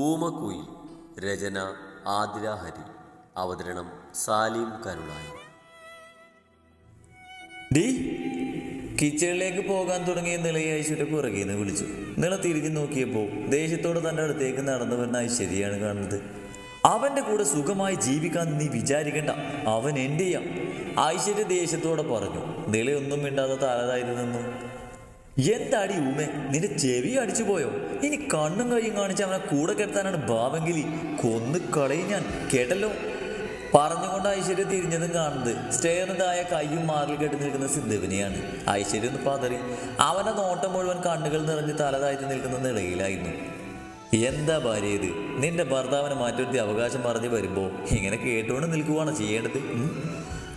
ഊമക്കുയിൽ. രചന ആതിര അവതരണം സാലിം കരുളായി ഡി കിച്ചണിലേക്ക് പോകാൻ തുടങ്ങിയ നിളയെ ഐശ്വര്യ പുറകെ നിന്ന് വിളിച്ചു. നിള തിരിഞ്ഞു നോക്കിയപ്പോൾ ദേഷ്യത്തോടെ തന്റെ അടുത്തേക്ക് നടന്നു വരുന്ന ഐശ്വര്യയാണ് കാണുന്നത്. അവന്റെ കൂടെ സുഖമായി ജീവിക്കാൻ നീ വിചാരിക്കണ്ട. അവൻ എന്റെയാ ഐശ്വര്യ ദേഷ്യത്തോടെ പറഞ്ഞു. നിളയൊന്നും മിണ്ടാതെ തലതായി നിന്നു. എന്താടി ഊമേ നിന്റെ ചെവി അടിച്ചു പോയോ? ഇനി കണ്ണും കയ്യും കാണിച്ച് അവനെ കൂടെ കെടുത്താനാണ് ഭാവെങ്കിലി. കൊന്നു കളയും ഞാൻ കേട്ടല്ലോ? പറഞ്ഞുകൊണ്ട് ഐശ്വര്യ തിരിഞ്ഞതും കാണുന്നത്. സ്റ്റേറിന്റെതായ കയ്യും മാറിൽ കെട്ടി നിൽക്കുന്ന സിദ്ധുവിനെയാണ് ഐശ്വര്യ ഒന്ന് പതറി. അവന്റെ നോട്ടം മുഴുവൻ കണ്ണുകൾ നിറഞ്ഞ് തലതായിട്ട് നിൽക്കുന്ന നിലയിലായിരുന്നു. എന്താ ഭാര്യ ഇത്? നിന്റെ ഭർത്താവിനെ മാറ്റൊരുത്തി അവകാശം പറഞ്ഞ് വരുമ്പോൾ ഇങ്ങനെ കേട്ടുകൊണ്ട് നിൽക്കുവാണ് ചെയ്യേണ്ടത്?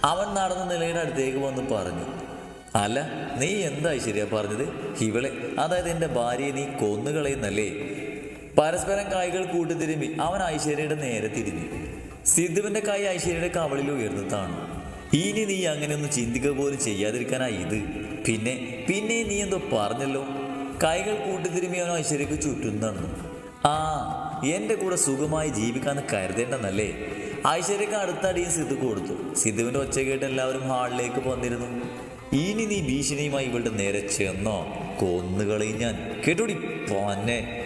അവൻ നടന്ന നിലയുടെ അടുത്തേക്ക് വന്ന് പറഞ്ഞു. അല്ല നീ എന്താ ശരിയാ പറഞ്ഞത്? ഇവളെ അതായത് എന്റെ ഭാര്യയെ നീ കൊന്നുകളയുന്നല്ലേ? പരസ്പരം കൈകൾ കൂട്ടിത്തിരുമ്പി അവൻ ഐശ്വര്യയുടെ നേരെ തിരിഞ്ഞു സിദ്ധുവിന്റെ കൈ ഐശ്വര്യയുടെ കവളിൽ ഉയർന്നു താണു. ഇനി നീ അങ്ങനെയൊന്നും ചിന്തിക്കുക പോലും ചെയ്യാതിരിക്കാനാ ഇത്. പിന്നെ പിന്നെ നീ എന്തോ പറഞ്ഞല്ലോ? കൈകൾ കൂട്ടിത്തിരുമ്പി അവൻ ഐശ്വര്യക്ക് ചുറ്റും നടന്നു. ആ എന്റെ കൂടെ സുഖമായി ജീവിക്കാന്ന് കരുതേണ്ടെന്നല്ലേ? ഐശ്വര്യക്ക് അടുത്തടിയും സിദ്ധു കൊടുത്തു. സിദ്ധുവിന്റെ ഒച്ച കേട്ട് എല്ലാവരും ഹാളിലേക്ക് വന്നിരുന്നു. ഇനി നീ ഭീഷണിയുമായി ഇവളുടെ നേരെ ചെന്നോ? കൊന്നുകളയും ഞാൻ. കേട്ടോടി പോന്നെ.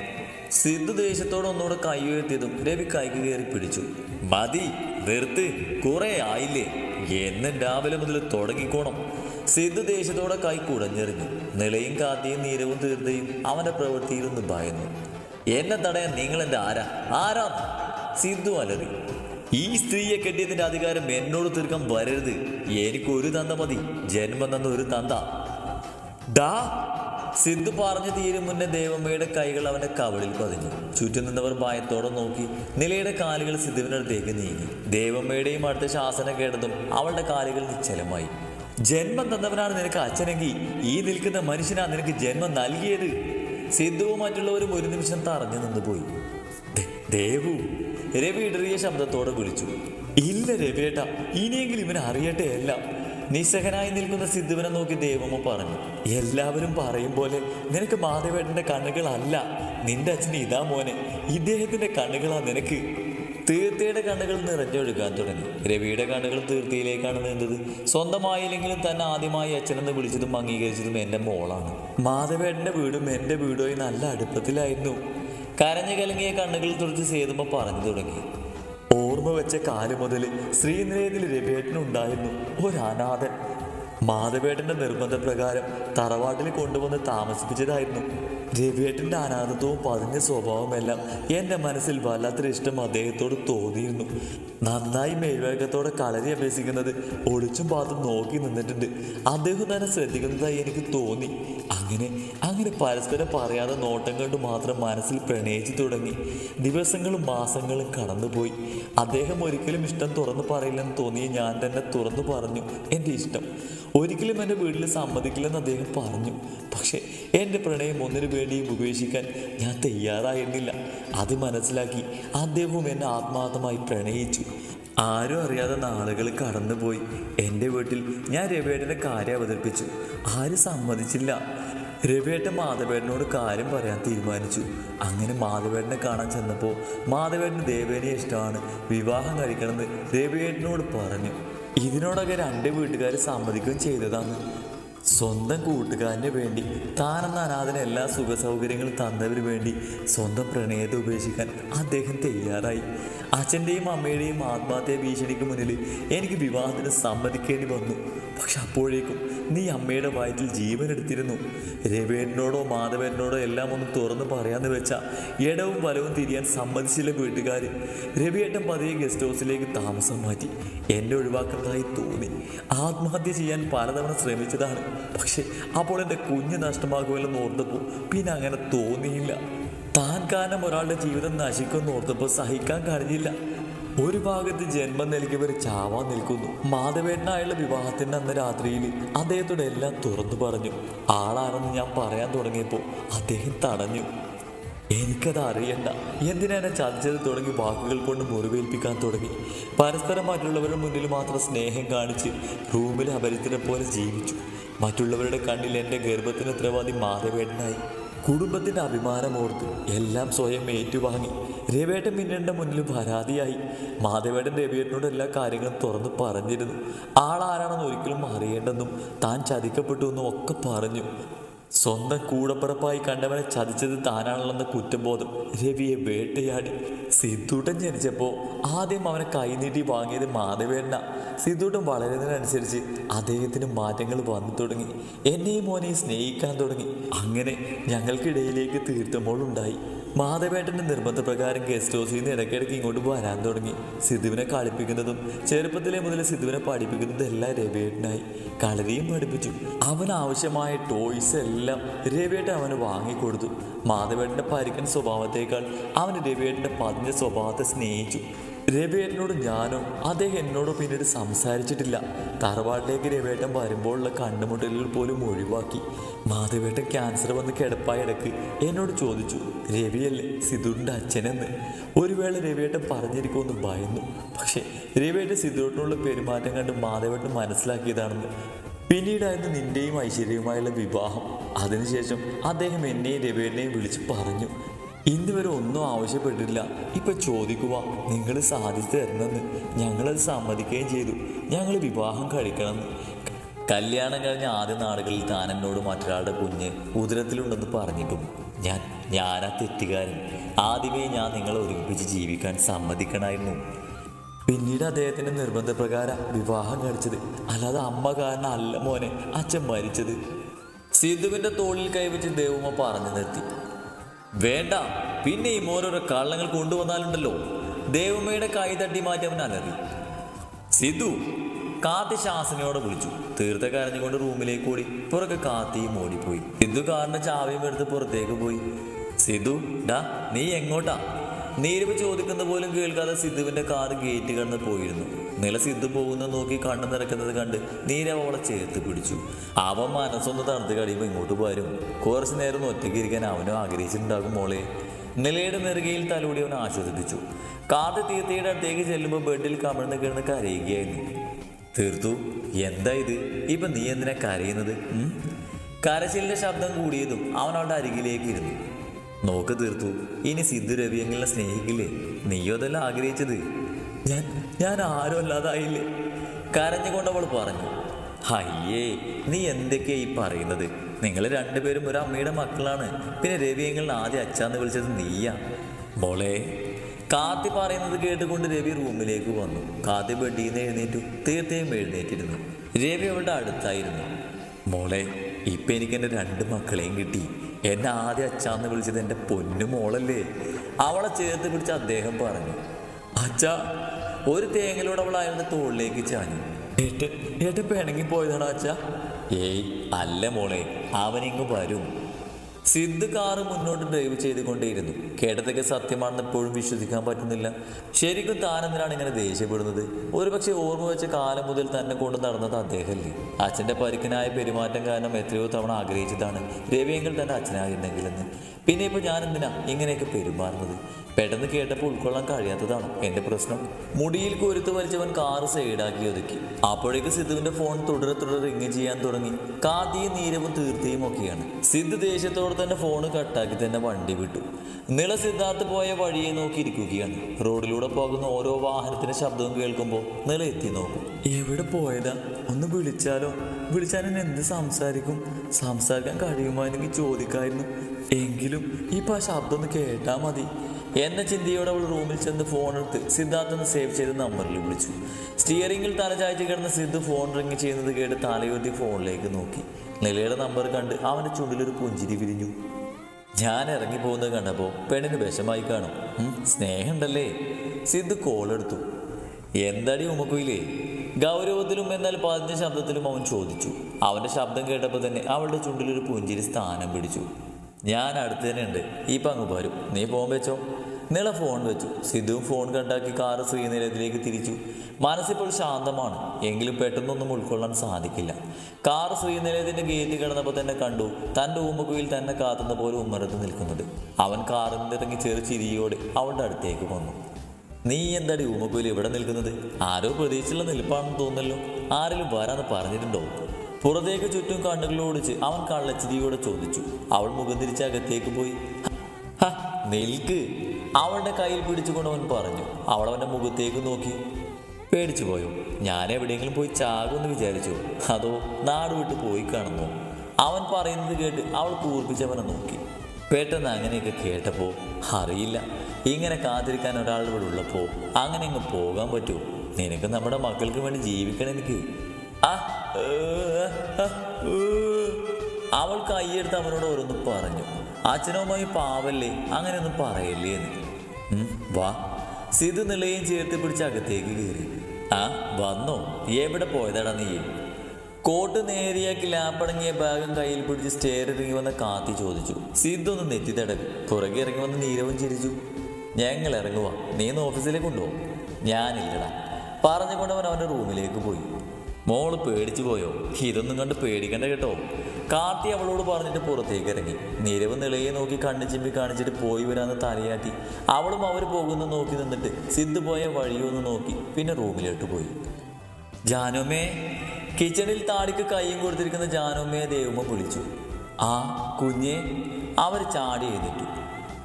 സിദ്ധു ദേഷ്യത്തോടെ ഒന്നുകൂടെ കൈ ഉയർത്തിയതും രവി കൈക്ക് കയറി പിടിച്ചു. മതി നിർത്ത് കുറെ ആയില്ലേ? എന്ന് രാവിലെ മുതൽ തുടങ്ങിക്കോണം. സിദ്ധു ദേശത്തോടെ കൈ കുടഞ്ഞെറിഞ്ഞു. നിലയും കാത്തിയും നീരവും തീർത്തയും അവന്റെ പ്രവൃത്തിയിലൊന്ന് ഭയന്നു. എന്നെ തടയാൻ നിങ്ങൾ എന്റെ ആരാ? ആരാ? സിദ്ധു അലറി. ഈ സ്ത്രീയെ കെട്ടിയതിന്റെ അധികാരം എന്നോട് തീർക്കാൻ വരരുത്. എനിക്ക് ഒരു തന്ത മതി. ജന്മം തന്ന ഒരു തന്ത. ഡാ സിദ്ധു പറഞ്ഞു തീരും മുന്നേ ദേവമ്മയുടെ കൈകൾ അവന്റെ കവളിൽ പതിഞ്ഞു. ചുറ്റും നിന്നവർ ഭയത്തോടെ നോക്കി നിലയുടെ കാലുകൾ സിദ്ധുവിനടുത്തേക്ക് നീങ്ങി. ദേവമ്മയുടെയും അടുത്ത ശാസനം കേട്ടതും അവളുടെ കാലുകൾ നിശ്ചലമായി. ജന്മം തന്നവനാണ് നിനക്ക് അച്ഛനെങ്കിൽ ഈ നിൽക്കുന്ന മനുഷ്യനാണ് നിനക്ക് ജന്മം നൽകിയത്? സിദ്ധുവും മറ്റുള്ളവരും ഒരു നിമിഷം തറഞ്ഞു നിന്നുപോയി. ദേ- ദേവു രവി ഇടറിയ ശബ്ദത്തോടെ വിളിച്ചു. ഇല്ല രവിയേട്ട ഇനിയെങ്കിലും ഇവൻ അറിയട്ടെ എല്ലാം. നിസ്സഹനായി നിൽക്കുന്ന സിദ്ധുവിനെ നോക്കി ദേവമ്മ പറഞ്ഞു എല്ലാവരും പറയും പോലെ നിനക്ക് മാധവേട്ടന്റെ കണ്ണുകളല്ല. നിന്റെ അച്ഛന് ഇതാ മോനെ. ഇദ്ദേഹത്തിന്റെ കണ്ണുകളാ നിനക്ക്. തീർത്ഥയുടെ കണ്ണുകൾ നിറഞ്ഞൊഴുകാൻ തുടങ്ങി. രവിയുടെ കണ്ണുകൾ തീർത്ഥയിലേക്കാണ് നീണ്ടത് സ്വന്തമായില്ലെങ്കിലും തന്നെ ആദ്യമായി അച്ഛനെന്ന് വിളിച്ചതും അംഗീകരിച്ചതും എന്റെ മോളാണ്. മാധവേട്ടന്റെ വീടും എന്റെ വീടും നല്ല അടുപ്പത്തിലായിരുന്നു. കരഞ്ഞു കലങ്ങിയ കണ്ണുകൾ തുറച്ച് സേതുമ്മ പറഞ്ഞു തുടങ്ങി. ഓർമ്മ വെച്ച കാലു മുതൽ ശ്രീനിലയത്തിൽ രവിയേട്ടനുണ്ടായിരുന്നു ഒരനാഥൻ. മാധവേട്ടന്റെ നിർബന്ധപ്രകാരം തറവാട്ടിൽ കൊണ്ടുവന്ന് താമസിപ്പിച്ചതായിരുന്നു. രവിയേട്ടന്റെ അനാഥത്വവും പതിഞ്ഞ സ്വഭാവമെല്ലാം എന്റെ മനസ്സിൽ വല്ലാത്തൊരു ഇഷ്ടം അദ്ദേഹത്തോട് തോന്നിയിരുന്നു. നന്നായി മേൽവേഗത്തോടെ കളരി അഭ്യസിക്കുന്നത് ഒളിച്ചും പാത്തും നോക്കി നിന്നിട്ടുണ്ട്. അദ്ദേഹം തന്നെ ശ്രദ്ധിക്കുന്നതായി എനിക്ക് തോന്നി. അങ്ങനെ അങ്ങനെ പരസ്പരം പറയാതെ നോട്ടം കണ്ടു മാത്രം മനസ്സിൽ പ്രണയിച്ചു തുടങ്ങി. ദിവസങ്ങളും മാസങ്ങളും കടന്നുപോയി. അദ്ദേഹം ഒരിക്കലും ഇഷ്ടം തുറന്നു പറയില്ലെന്ന് തോന്നിയ ഞാൻ തന്നെ തുറന്നു പറഞ്ഞു എന്റെ ഇഷ്ടം. ഒരിക്കലും എന്റെ വീട്ടിൽ സമ്മതിക്കില്ലെന്ന് അദ്ദേഹം പറഞ്ഞു. പക്ഷേ എന്റെ പ്രണയം ഒന്നിനു വേണ്ടിയും ഉപേക്ഷിക്കാൻ ഞാൻ തയ്യാറായിരുന്നില്ല. അത് മനസ്സിലാക്കി അദ്ദേഹവും എന്നെ ആത്മാർത്ഥമായി പ്രണയിച്ചു. ആരും അറിയാതെ നാളുകൾ കടന്നുപോയി. എന്റെ വീട്ടിൽ ഞാൻ രവിയേട്ടന്റെ കാര്യം അവതരിപ്പിച്ചു. ആരും സമ്മതിച്ചില്ല. രവിയേട്ടൻ മാധവേട്ടനോട് കാര്യം പറയാൻ തീരുമാനിച്ചു. അങ്ങനെ മാധവേട്ടനെ കാണാൻ ചെന്നപ്പോൾ മാധവേട്ടന് ദേവേനെ ഇഷ്ടമാണ്. വിവാഹം കഴിക്കണമെന്ന് രവിയേട്ടനോട് പറഞ്ഞു. ഇതിനോടൊക്കെ രണ്ട് വീട്ടുകാർ സമ്മതിക്കുകയും ചെയ്തതാണ്. സ്വന്തം കൂട്ടുകാരന് വേണ്ടി താനെന്ന അനാഥന എല്ലാ സുഖ സൗകര്യങ്ങളും തന്നതിന് വേണ്ടി സ്വന്തം പ്രണയത്തെ ഉപേക്ഷിക്കാൻ അദ്ദേഹം തയ്യാറായി. അച്ഛന്റെയും അമ്മയുടെയും ആത്മഹത്യാ ഭീഷണിക്ക് മുന്നിൽ എനിക്ക് വിവാഹത്തിന് സമ്മതിക്കേണ്ടി വന്നു. പക്ഷെ അപ്പോഴേക്കും നീ അമ്മയുടെ വയറ്റിൽ ജീവൻ എടുത്തിരുന്നു. രവേട്ടനോടോ മാധവേട്ടനോടോ എല്ലാം ഒന്ന് തുറന്ന് പറയാന്ന് വെച്ചാൽ ഇടവും വലവും തിരിയാൻ സമ്മതിച്ചില്ല വീട്ടുകാർ രവിയേട്ടൻ പതിയെ ഗസ്റ്റ് ഹൗസിലേക്ക് താമസം മാറ്റി. എന്നെ ഒഴിവാക്കുന്നതായി തോന്നി. ആത്മഹത്യ ചെയ്യാൻ പലതവണ ശ്രമിച്ചതാണ്. പക്ഷേ അപ്പോൾ എന്റെ കുഞ്ഞ് നഷ്ടമാകുമല്ലെന്ന് ഓർത്തപ്പോൾ പിന്നെ അങ്ങനെ തോന്നിയില്ല. താൻ കാരണം ഒരാളുടെ ജീവിതം നശിക്കുമെന്ന് ഓർത്തപ്പോൾ സഹിക്കാൻ കഴിഞ്ഞില്ല. ഒരു ഭാഗത്ത് ജന്മം നൽകിയവർ ചാവാൻ നിൽക്കുന്നു. മാധവേട്ടനായുള്ള വിവാഹത്തിന്റെ അന്ന് രാത്രിയിൽ അദ്ദേഹത്തോട് എല്ലാം തുറന്നു പറഞ്ഞു. ആളാണെന്ന് ഞാൻ പറയാൻ തുടങ്ങിയപ്പോൾ അദ്ദേഹം തടഞ്ഞു. എനിക്കത് അറിയണ്ട. എന്തിനാണ് ചതിച്ചത് തുടങ്ങി വാക്കുകൾ കൊണ്ട് മുറിവേൽപ്പിക്കാൻ തുടങ്ങി. പരസ്പരം മറ്റുള്ളവരുടെ മുന്നിൽ മാത്രം സ്നേഹം കാണിച്ച് റൂമിൽ അപരിചിതരെ പോലെ ജീവിച്ചു. മറ്റുള്ളവരുടെ കണ്ണിൽ എന്റെ ഗർഭത്തിന് ഉത്തരവാദി മാധവേട്ടനായി. കുടുംബത്തിന്റെ അഭിമാനമോർത്ത് എല്ലാം സ്വയം ഏറ്റുവാങ്ങി. രവേട്ടൻ മിന്നന്റെ മുന്നിൽ പരാതിയായി. മാധവേട്ടൻ രവിയേട്ടനോട് എല്ലാ കാര്യങ്ങളും തുറന്ന് പറഞ്ഞിരുന്നു. ആളാരാണെന്ന് ഒരിക്കലും അറിയേണ്ടെന്നും താൻ ചതിക്കപ്പെട്ടു എന്നും ഒക്കെ പറഞ്ഞു. സ്വന്തം കൂടപ്പിറപ്പായി കണ്ടവനെ ചതിച്ചത് താനാണല്ലെന്ന കുറ്റബോധം രവിയെ വേട്ടയാടി. സിദ്ധൂട്ടൻ ജനിച്ചപ്പോൾ ആദ്യം അവനെ കൈനീട്ടി വാങ്ങിയത് മാധവേണ്ണ സിദ്ധൂട്ടൻ വളരുന്നതിനനുസരിച്ച് അദ്ദേഹത്തിന് മാറ്റങ്ങൾ വന്നു തുടങ്ങി. എന്നെയും മോനെയും സ്നേഹിക്കാൻ തുടങ്ങി. അങ്ങനെ ഞങ്ങൾക്കിടയിലേക്ക് തീർത്ഥമോളുണ്ടായി. മാധവേട്ടന്റെ നിർബന്ധപ്രകാരം ഗസ്റ്റ് ഹൗസിൽ നിന്ന് ഇടയ്ക്കിടയ്ക്ക് ഇങ്ങോട്ട് വരാൻ തുടങ്ങി. സിദ്ധുവിനെ കളിപ്പിക്കുന്നതും ചെറുപ്പത്തിലെ മുതൽ സിദ്ധുവിനെ പഠിപ്പിക്കുന്നതും എല്ലാം രവിയേട്ടനായി. കളരിയും പഠിപ്പിച്ചു. അവന് ആവശ്യമായ ടോയ്സ് എല്ലാം രവിയേട്ടൻ അവന് വാങ്ങിക്കൊടുത്തു. മാധവേട്ടന്റെ പരിക്കൻ സ്വഭാവത്തേക്കാൾ അവന് രവിയേട്ടന്റെ പതിഞ്ഞ സ്വഭാവത്തെ സ്നേഹിച്ചു. രവിയേട്ടനോട് ഞാനോ അദ്ദേഹം എന്നോട് പിന്നീട് സംസാരിച്ചിട്ടില്ല. തറവാട്ടിലേക്ക് രവിയേട്ടൻ വരുമ്പോഴുള്ള കണ്ടുമുട്ടലുകൾ പോലും ഒഴിവാക്കി. മാധവേട്ടൻ ക്യാൻസർ വന്ന് കിടപ്പായ ഇടയ്ക്ക് എന്നോട് ചോദിച്ചു. രവിയല്ലേ? സിദ്ധുവിന്റെ അച്ഛനെന്ന്. ഒരു വേള രവിയേട്ടൻ പറഞ്ഞിരിക്കുമെന്ന് ഭയന്നു. പക്ഷേ രവിയേട്ടൻ സിദ്ധുവിനോടുള്ള പെരുമാറ്റം കണ്ട് മാധവേട്ടൻ മനസ്സിലാക്കിയതാണെന്ന്. പിന്നീടായിരുന്നു നിന്റെയും ഐശ്വര്യവുമായുള്ള വിവാഹം. അതിനുശേഷം അദ്ദേഹം എന്നെയും രവിയേട്ടനെയും വിളിച്ച് പറഞ്ഞു. ഇന്ന് വരെ ഒന്നും ആവശ്യപ്പെട്ടിട്ടില്ല. ഇപ്പൊ ചോദിക്കുക നിങ്ങൾ സാധിച്ചു തരണമെന്ന് ഞങ്ങളത് സമ്മതിക്കുകയും ചെയ്തു. ഞങ്ങൾ വിവാഹം കഴിക്കണമെന്ന്. കല്യാണം കഴിഞ്ഞ ആദ്യ നാടുകളിൽ താൻ എന്നോട് മറ്റൊരാളുടെ കുഞ്ഞ് ഉദരത്തിലുണ്ടെന്ന് പറഞ്ഞിട്ടും ഞാൻ ഞാനാ തെറ്റുകാരൻ. ആദ്യമേ ഞാൻ നിങ്ങളെ ഒരുമിപ്പിച്ച് ജീവിക്കാൻ സമ്മതിക്കണമായിരുന്നു. പിന്നീട് അദ്ദേഹത്തിന്റെ നിർബന്ധപ്രകാരം വിവാഹം കഴിച്ചത്. അല്ലാതെ അമ്മ കാരണം അല്ല മോനെ അച്ഛൻ മരിച്ചത്. സിദ്ധുവിന്റെ തോളിൽ കൈവച്ച് ദേവുമ്മ പറഞ്ഞു നിർത്തി. വേണ്ട. പിന്നെയും ഓരോരോ കള്ളങ്ങൾ കൊണ്ടുവന്നാലുണ്ടല്ലോ. ദേവമ്മയുടെ കൈ തട്ടി മാറ്റി അവൻ അലറി. സിദ്ധു കാത്തി ശാസനയോടെ വിളിച്ചു. തീർത്ത കരഞ്ഞുകൊണ്ട് റൂമിലേക്ക് ഓടി. പുറകെ കാത്തിയും ഓടിപ്പോയി. സിദ്ധു കാറിന്റെ ചാവിയും എടുത്ത് പുറത്തേക്ക് പോയി. സിദ്ധു ഡാ നീ എങ്ങോട്ടാ? നീരവ് ചോദിക്കുന്ന പോലും കേൾക്കാതെ സിദ്ധുവിന്റെ കാർ ഗേറ്റ് കടന്ന് പോയിരുന്നു. നില സിദ്ധു പോകുന്ന നോക്കി കണ്ണു നിറയ്ക്കുന്നത് കണ്ട് നീരവ് അവളെ ചേർത്ത് പിടിച്ചു. അവൻ മനസ്സൊന്ന് തണുത്ത് കഴിയുമ്പോൾ ഇങ്ങോട്ട് വരും. കുറച്ചു നേരം ഒറ്റയ്ക്ക് ഇരിക്കാൻ അവനും ആഗ്രഹിച്ചിട്ടുണ്ടാകും മോളെ. നിലയുടെ നെറുകയിൽ തലോടി അവൻ ആശ്വസിപ്പിച്ചു. കാത്ത് തീർത്തയുടെ അടുത്തേക്ക് ചെല്ലുമ്പോൾ ബെഡിൽ കമിഴ്ന്ന് കിടന്ന് കരയുകയായിരുന്നു. തീർത്തു എന്താ ഇത്? ഇപ്പൊ നീ എന്തിനാ കരയുന്നത്? കരച്ചിലിന്റെ ശബ്ദം കൂടിയതും അവൻ അവളുടെ അരികിലേക്ക് ഇരുന്നു. നോക്ക് തീർത്തു ഇനി സിദ്ധു രവിയെങ്കിലും സ്നേഹിക്കില്ലേ? നീയോ അതെല്ലാം ആഗ്രഹിച്ചത്? ഞാൻ ഞാൻ ആരും അല്ലാതായില്ലേ? കരഞ്ഞുകൊണ്ട് അവൾ പറഞ്ഞു അയ്യേ നീ എന്തൊക്കെയാ ഈ പറയുന്നത്? നിങ്ങൾ രണ്ടുപേരും ഒരു അമ്മയുടെ മക്കളാണ്. പിന്നെ രവിയങ്ങളിൽ ആദ്യം അച്ഛാന്ന് വിളിച്ചത് നീയാ? മോളെ കാത്തി പറയുന്നത് കേട്ടുകൊണ്ട് രവി റൂമിലേക്ക് വന്നു. കാത്തി ബെഡിൽ നിന്ന് എഴുന്നേറ്റു. തീർച്ചയായും എഴുന്നേറ്റിരുന്നു. രവി അവളുടെ അടുത്തായിരുന്നു. മോളെ ഇപ്പം എനിക്ക് എന്റെ രണ്ട് മക്കളെയും കിട്ടി. എന്നെ ആദ്യം അച്ഛാന്ന് വിളിച്ചത് എന്റെ പൊന്നു മോളല്ലേ? അവളെ ചേർത്ത് പിടിച്ച് അദ്ദേഹം പറഞ്ഞു അച്ഛാ ഒരു തേങ്ങലൂടെ അവൾ അയാളുടെ തോളിലേക്ക് ചാഞ്ഞു. ഏട്ടൻ ഏട്ട പിണങ്ങി പോയതാണോ അച്ഛ? ഏയ് അല്ല മോളെ അവനിങ്ങ് വരും. സിദ്ധ് കാറ് മുന്നോട്ട് ഡ്രൈവ് ചെയ്തുകൊണ്ടേയിരുന്നു. കേട്ടതൊക്കെ സത്യമാണെന്ന് എപ്പോഴും വിശ്വസിക്കാൻ പറ്റുന്നില്ല. ശരിക്കും താനെന്തിനാണ് ഇങ്ങനെ ദേഷ്യപ്പെടുന്നത്? ഒരുപക്ഷെ ഓർമ്മ വെച്ച കാലം മുതൽ തന്നെ കൊണ്ട് നടന്നത് അദ്ദേഹമല്ലേ അച്ഛന്റെ പരിക്കനായ പെരുമാറ്റം കാരണം എത്രയോ തവണ ആഗ്രഹിച്ചതാണ് രവിയെങ്കിൽ തന്നെ അച്ഛനായിരുന്നെങ്കിലെന്ന്. പിന്നെ ഇപ്പോൾ ഞാൻ എന്തിനാ ഇങ്ങനെയൊക്കെ പെരുമാറുന്നത്? പെട്ടെന്ന് കേട്ടപ്പോൾ ഉൾക്കൊള്ളാൻ കഴിയാത്തതാണ് എന്റെ പ്രശ്നം. മുടിയിൽ കൊരുത്ത് വലിച്ചവൻ കാറ് സൈഡാക്കി ഒതുക്കി. അപ്പോഴേക്ക് സിദ്ധുവിന്റെ ഫോൺ തുടരെ തുടരെ റിങ് ചെയ്യാൻ തുടങ്ങി. കാതിയും നീരവും തീർത്തിയും ഒക്കെയാണ് സിദ്ധു ദേഷ്യത്തോടെ തന്നെ ഫോൺ കട്ടാക്കി തന്നെ വണ്ടി വിട്ടു. നില സിദ്ധാർത്ഥ് പോയ വഴിയെ നോക്കി ഇരിക്കുകയാണ്. റോഡിലൂടെ പോകുന്ന ഓരോ വാഹനത്തിന്റെ ശബ്ദവും കേൾക്കുമ്പോൾ നില എത്തി നോക്കും. എവിടെ പോയതാ? ഒന്ന് വിളിച്ചാലോ? വിളിച്ചാൽ എന്നെ എന്ത് സംസാരിക്കും? സംസാരിക്കാൻ കഴിയുമായിരുന്നെങ്കിൽ ചോദിക്കായിരുന്നു. എങ്കിലും ഇപ്പൊ ആ ശബ്ദം ഒന്ന് കേട്ടാ മതി. എന്ന ചിന്തയോടെ അവൾ റൂമിൽ ചെന്ന് ഫോൺ എടുത്ത് സിദ്ധാർത്ഥ് ഒന്ന് സേവ് ചെയ്ത നമ്പറിൽ വിളിച്ചു. സ്റ്റിയറിംഗിൽ തല ചായ്ച്ച് കിടന്ന സിദ്ധു ഫോൺ റിങ് ചെയ്യുന്നത് കേട്ട് തലയുയർത്തി ഫോണിലേക്ക് നോക്കി. നിലയുടെ നമ്പർ കണ്ട് അവന്റെ ചുണ്ടിലൊരു പുഞ്ചിരി വിരിഞ്ഞു. ഞാൻ ഇറങ്ങി പോകുന്നത് കണ്ടപ്പോൾ പെണ്ണിന് വിഷമായി കാണും. സ്നേഹമുണ്ടല്ലേ? സിദ്ധു കോൾ എടുത്തു. എന്താടി ഉമ്മക്കുയില്ലേ ഗൗരവത്തിലും എന്നാൽ പതിഞ്ഞ ശബ്ദത്തിലും അവൻ ചോദിച്ചു. അവന്റെ ശബ്ദം കേട്ടപ്പോൾ തന്നെ അവളുടെ ചുണ്ടിലൊരു പുഞ്ചിരി സ്ഥാനം പിടിച്ചു. ഞാൻ അടുത്ത് തന്നെ ഉണ്ട് ഈ പങ്ക് പോരും നീ പോകുമ്പോൾ വെച്ചോ? നിള ഫോൺ വെച്ചു. സിദ്ധുവും ഫോൺ കണ്ടാക്കി കാറ് ശ്രീനിലയത്തിലേക്ക് തിരിച്ചു. മനസ്സിപ്പോൾ ശാന്തമാണ്. എങ്കിലും പെട്ടെന്നൊന്നും ഉൾക്കൊള്ളാൻ സാധിക്കില്ല. കാറ് ശ്രീനിലയത്തിന്റെ ഗേറ്റ് കിടന്നപ്പോൾ തന്നെ കണ്ടു. തന്റെ ഊമക്കുയിൽ തന്നെ കാത്തുന്ന പോലെ ഉമ്മരത്ത് നിൽക്കുന്നത്. അവൻ കാറിൽ നിന്നിറങ്ങി ചെറു ചിരിയോടെ അവളുടെ അടുത്തേക്ക് വന്നു. നീ എന്താടി ഊമക്കുയിൽ ഇവിടെ നിൽക്കുന്നത്? ആരോ പ്രതീക്ഷിച്ചുള്ള നിൽപ്പാണെന്ന് തോന്നല്ലോ ആരെങ്കിലും വരാന്ന് പറഞ്ഞിട്ടുണ്ടോ? പുറത്തേക്ക് ചുറ്റും കണ്ണുകൾ ഓടിച്ച് അവൻ കള്ളച്ചിരിയോടെ ചോദിച്ചു. അവൾ മുഖം തിരിച്ച് അകത്തേക്ക് പോയി. "ഹ, നിൽക്ക്. അവളുടെ കയ്യിൽ പിടിച്ചുകൊണ്ട് അവൻ പറഞ്ഞു അവൾ അവന്റെ മുഖത്തേക്ക് നോക്കി. പേടിച്ചു പോയോ? ഞാൻ എവിടെയെങ്കിലും പോയി ചാകുമെന്ന് വിചാരിച്ചു. അതോ നാട് വിട്ട് പോയി കാണുന്നു? അവൻ പറയുന്നത് കേട്ട് അവൾ കൂർപ്പിച്ചവനെ നോക്കി. പെട്ടെന്ന് അങ്ങനെയൊക്കെ കേട്ടപ്പോൾ അറിയില്ല. ഇങ്ങനെ കാത്തിരിക്കാൻ ഒരാളുടെ ഇവിടെ ഉള്ളപ്പോൾ അങ്ങനെ അങ്ങ് പോകാൻ പറ്റുമോ നിനക്ക് നമ്മുടെ മക്കൾക്ക് വേണ്ടി ജീവിക്കണം എനിക്ക്. ആ. അവൾ കൈയെടുത്ത് അവനോട് ഓരോന്ന് പറഞ്ഞു. അച്ഛനും അമ്മയും പാവല്ലേ? അങ്ങനെയൊന്നും പറയല്ലേ എന്ന്. വാ. സിധു നിലയും ചേർത്ത് പിടിച്ച് അകത്തേക്ക് കയറി. ആ വന്നോ? എവിടെ പോയതാടാ നീ? കോട്ട് നേരിയ ലാപ്പടങ്ങിയ ഭാഗം കയ്യിൽ പിടിച്ച് സ്റ്റെയർ ഇറങ്ങി വന്ന കാത്തി ചോദിച്ചു. സിദ്ധു ഒന്ന് നെറ്റി തടവി. പുറകെ ഇറങ്ങി വന്ന് നീരവും ചിരിച്ചു. ഞങ്ങൾ ഇറങ്ങുവാ. നീ ഒന്ന് ഓഫീസിലേക്ക് കൊണ്ടുപോകും ഞാനില്ലടാ. പറഞ്ഞുകൊണ്ട് അവൻ അവന്റെ റൂമിലേക്ക് പോയി. മോൾ പേടിച്ചു പോയോ? ഇതൊന്നും കണ്ട് പേടിക്കണ്ട കേട്ടോ. കാർത്തി അവളോട് പറഞ്ഞിട്ട് പുറത്തേക്ക് ഇറങ്ങി. നിരവ് നിളയെ നോക്കി കണ്ണു ചിമ്പി കാണിച്ചിട്ട് പോയി വരാന്ന് തലയാട്ടി. അവളും അവർ പോകുന്ന നോക്കി നിന്നിട്ട് സിദ്ധു പോയ വഴിയൊന്ന് നോക്കി. പിന്നെ റൂമിലോട്ട് പോയി. ജാനോമേ കിച്ചണിൽ താടിക്ക് കൈയും കൊടുത്തിരിക്കുന്ന ജാനുമ്മയെ ദേവുമ്മ വിളിച്ചു. ആ കുഞ്ഞെ അവർ ചാടി എഴുന്നിട്ടു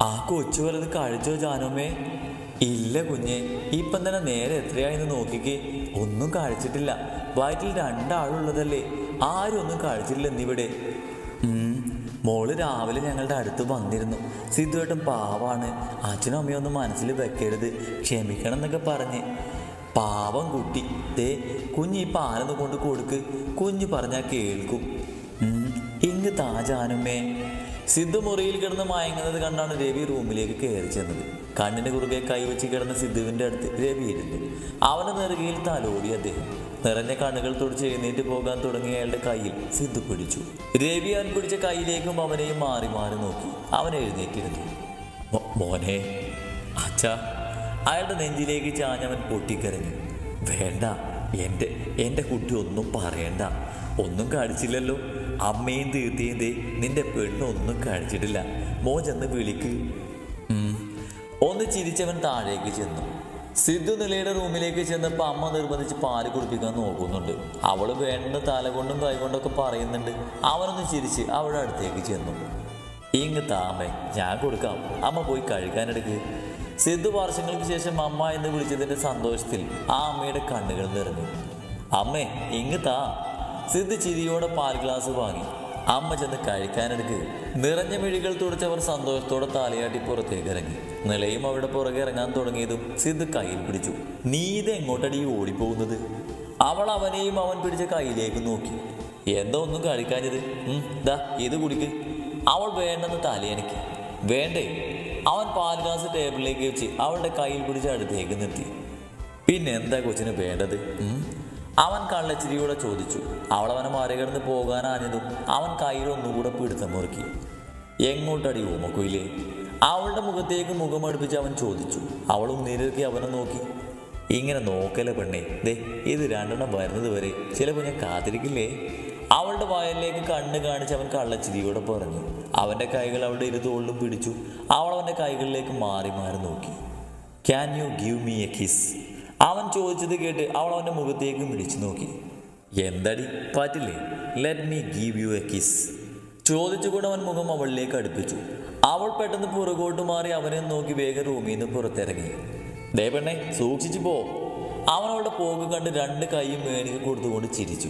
ആ കൊച്ചു വലത് കഴിച്ചോ ജാനുമ്മേ? ഇല്ല കുഞ്ഞെ ഇപ്പം തന്നെ നേരെ എത്രയായെന്ന് നോക്കിക്കേ. ഒന്നും കഴിച്ചിട്ടില്ല. വയറ്റിൽ രണ്ടാളുള്ളതല്ലേ? ആരും ഒന്നും കഴിച്ചില്ല എന്നിവിടെ മോൾ രാവിലെ ഞങ്ങളുടെ അടുത്ത് വന്നിരുന്നു. സിദ്ധുവേട്ടൻ പാവാണ്. അച്ഛനും അമ്മയൊന്നും മനസ്സിൽ വെക്കരുത്. ക്ഷമിക്കണം എന്നൊക്കെ പറഞ്ഞ്. പാവം കുട്ടി. ദേ കുഞ്ഞ് ഈ പാലൊന്ന് കൊണ്ട് കൊടുക്ക്. കുഞ്ഞ് പറഞ്ഞാൽ കേൾക്കും. ഇങ്ങ് താജാനുമേ സിദ്ധു മുറിയിൽ കിടന്ന് മയങ്ങുന്നത് കണ്ടാണ് രവി റൂമിലേക്ക് കയറി ചെന്നത്. കണ്ണിന് കുറുകെ കൈവച്ച് കിടന്ന സിദ്ധുവിന്റെ അടുത്ത് രവി ഇരുന്നു. അവന്റെ നെറുകയിൽ തലോടി അദ്ദേഹം. നിറഞ്ഞ കണ്ണുകൾ തുടച്ച് എഴുന്നേറ്റ് പോകാൻ തുടങ്ങിയ അയാളുടെ കയ്യിൽ സിദ്ധു പിടിച്ചു. രവി അവൻ പിടിച്ച കയ്യിലേക്കും അവനെയും മാറി മാറി നോക്കി. അവൻ എഴുന്നേറ്റിരുന്നു. "മോ- മോനെ അച്ഛാ. അയാളുടെ നെഞ്ചിലേക്ക് ചാഞ്ഞവൻ പൊട്ടിക്കരഞ്ഞു. വേണ്ട എന്റെ എന്റെ കുട്ടി ഒന്നും പറയണ്ട. ഒന്നും കാണിച്ചില്ലല്ലോ അമ്മയും തീർത്തിയും ദേ നിന്റെ പെണ്ണൊന്നും കാണിച്ചിട്ടില്ല മോചെന്ന് വിളിക്ക്. ഒന്ന് ചിരിച്ചവൻ താഴേക്ക് ചെന്നു. സിദ്ധു നിലയുടെ റൂമിലേക്ക് ചെന്നപ്പോൾ അമ്മ നിർബന്ധിച്ച് പാൽ കുടിപ്പിക്കാൻ നോക്കുന്നുണ്ട്. അവൾ വേണ്ട തലകൊണ്ടും കൈകൊണ്ടൊക്കെ പറയുന്നുണ്ട്. അവനൊന്ന് ചിരിച്ച് അവളുടെ അടുത്തേക്ക് ചെന്നു. ഇങ്ങ് താമേ ഞാൻ കൊടുക്കാം. അമ്മ പോയി കഴിക്കാനെടുക്ക് സിദ്ധു വർഷങ്ങൾക്ക് ശേഷം അമ്മ എന്ന് വിളിച്ചതിന്റെ സന്തോഷത്തിൽ ആ അമ്മയുടെ കണ്ണുകൾ നിറഞ്ഞു. അമ്മേ ഇങ്ങ് താ. സിദ്ധു ചിരിയോടെ പാൽ ഗ്ലാസ് വാങ്ങി. അമ്മ ചെന്ന് കഴിക്കാനെടുക്ക്. നിറഞ്ഞ മിഴികൾ തുടച്ചവർ സന്തോഷത്തോടെ താലയാട്ടി പുറത്തേക്ക് ഇറങ്ങി നിലയും അവിടെ പുറകെ ഇറങ്ങാൻ തുടങ്ങിയതും സിദ്ധ് കയ്യിൽ പിടിച്ചു. നീ എങ്ങോട്ടടി ഓടിപ്പോകുന്നത്? അവൾ അവനെയും അവൻ പിടിച്ച കയ്യിലേക്ക് നോക്കി. എന്തോ ഒന്നും കഴിക്കാഞ്ഞത്? ദാ ഇത് കുടിക്ക്. അവൾ വേണ്ടെന്ന് തലയനക്കി. വേണ്ടേ? അവൻ പാൽ ഗ്ലാസ് ടേബിളിലേക്ക് വെച്ച് അവളുടെ കയ്യിൽ പിടിച്ച് അടുത്തേക്ക് നിർത്തി. പിന്നെ എന്താ കൊച്ചിന് വേണ്ടത്? അവൻ കള്ളച്ചിരിയോടെ ചോദിച്ചു അവൾ അവനെ മറികടന്ന് പോകാനാഞ്ഞതും അവൻ കയ്യിൽ ഒന്നുകൂടെ പിടുത്തം മുറുക്കി. എങ്ങോട്ടടി ഓമക്കുയിലേ അവളുടെ മുഖത്തേക്ക് മുഖമടുപ്പിച്ച് അവൻ ചോദിച്ചു അവളും നിരക്കി അവനെ നോക്കി. ഇങ്ങനെ നോക്കല പെണ്ണേ ദേ ഇത് രണ്ടെണ്ണം വരുന്നത് വരെ ചിലപ്പോൾ ഞാൻ കാത്തിരിക്കില്ലേ? അവളുടെ വയലിലേക്ക് കണ്ണ് കാണിച്ച് അവൻ കള്ളച്ചിരിയോടെ പറഞ്ഞു അവന്റെ കൈകൾ അവളുടെ ഇരു തോളിലും പിടിച്ചു അവൾ അവന്റെ കൈകളിലേക്ക് മാറി മാറി നോക്കി. Can you give me a kiss അവൻ ചോദിച്ചത് കേട്ട് അവൾ അവന്റെ മുഖത്തേക്ക് വിളിച്ചു നോക്കി. എന്തടി? പറ്റില്ലേ? Let me give you a kiss ചോദിച്ചുകൊണ്ട് അവൻ മുഖം അവളിലേക്ക് അടുപ്പിച്ചു. അവൾ പെട്ടെന്ന് പുറകോട്ട് മാറി അവനെ നോക്കി വേഗം റൂമിൽ നിന്ന് പുറത്തിറങ്ങി. ദേ സൂക്ഷിച്ചു പോ. അവൻ അവളുടെ പോക്ക് കണ്ട് രണ്ട് കൈയും മേണിക്ക് കൊടുത്തുകൊണ്ട് ചിരിച്ചു.